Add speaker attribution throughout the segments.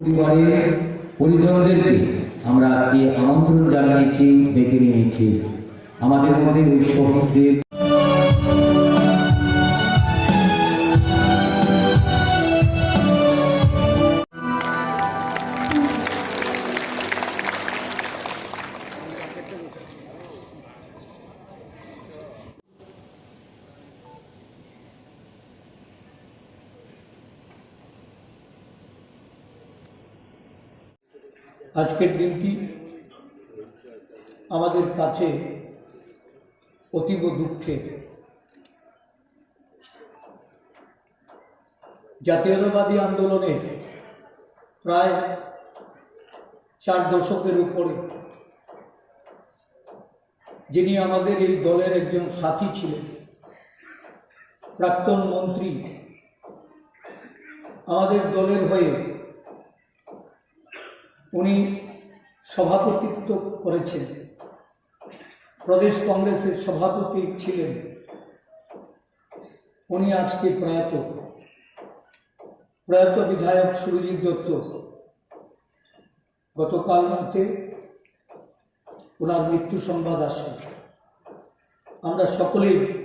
Speaker 1: পরিবারের পরিজনদেরকে আমরা আজকে আমন্ত্রণ জানিয়েছি ডেকে নিয়েছি। আমাদের মধ্যে ওই শহীদদের
Speaker 2: আজকের দিনটি আমাদের কাছে অতীব দুঃখের। জাতীয়তাবাদী আন্দোলনে প্রায় চার দশকের উপরে যিনি আমাদের এই দলের একজন সাথী ছিলেন, প্রাক্তন মন্ত্রী, আমাদের দলের হয়ে উনি সভাপতিত্ব করেছেন। প্রদেশ কংগ্রেসের সভাপতি ছিলেন। উনি আজকে প্রয়াত। প্রয়াত বিধায়ক সুরজিৎ দত্ত। গতকাল রাতে ওনার মৃত্যু সংবাদ আসে। আমরা সকলেই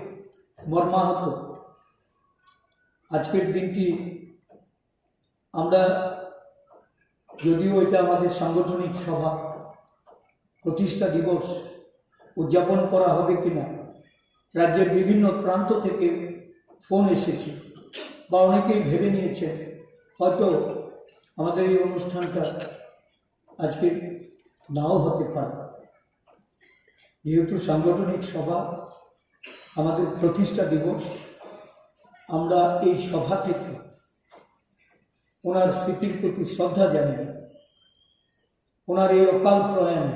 Speaker 2: মর্মাহত। আজকের দিনটি আমরা যদিও এটা আমাদের সাংগঠনিক সভা, প্রতিষ্ঠা দিবস উদযাপন করা হবে কিনা, রাজ্যের বিভিন্ন প্রান্ত থেকে ফোন এসেছে বা অনেকেই ভেবে নিয়েছে হয়তো আমাদের এই অনুষ্ঠানটা আজকে নাও হতে পারে। যেহেতু সাংগঠনিক সভা, আমাদের প্রতিষ্ঠা দিবস, আমরা এই সভা থেকে ওনার স্মৃতির প্রতি শ্রদ্ধা জানিয়ে, ওনার এই অকাল প্রয়াণে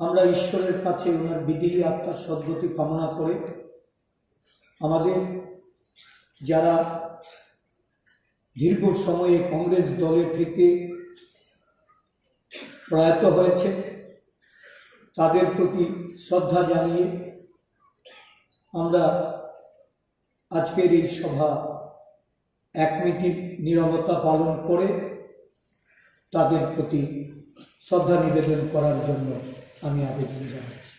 Speaker 2: আমরা ঈশ্বরের কাছে ওনার বিদেহী আত্মার সদ্গতি কামনা করে আমাদের যারা দীর্ঘ সময়ে কংগ্রেস দলের থেকে প্রয়াত হয়েছে, তাদের প্রতি শ্রদ্ধা জানিয়ে আমরা আজকের এই সভা এক মিনিট নিরবতা পালন করে তাদের প্রতি শ্রদ্ধা নিবেদন করার জন্য আমি আবেদন জানাচ্ছি।